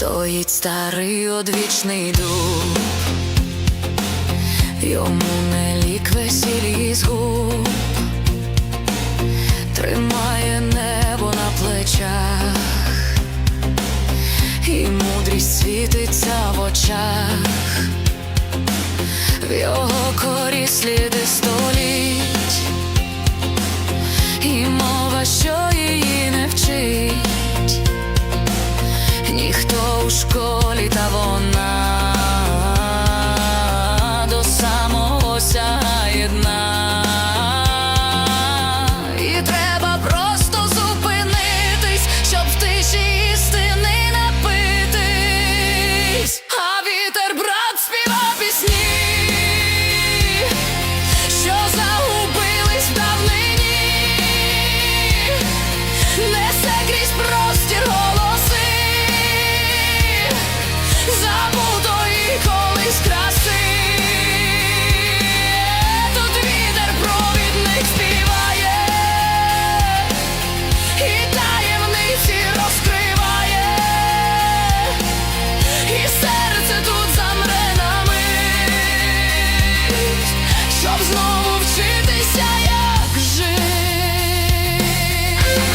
Стоїть старий одвічний дуб. Йому не лік весіль з губ Тримає небо на плечах. І мудрість світиться в очах. В його корі сліди століть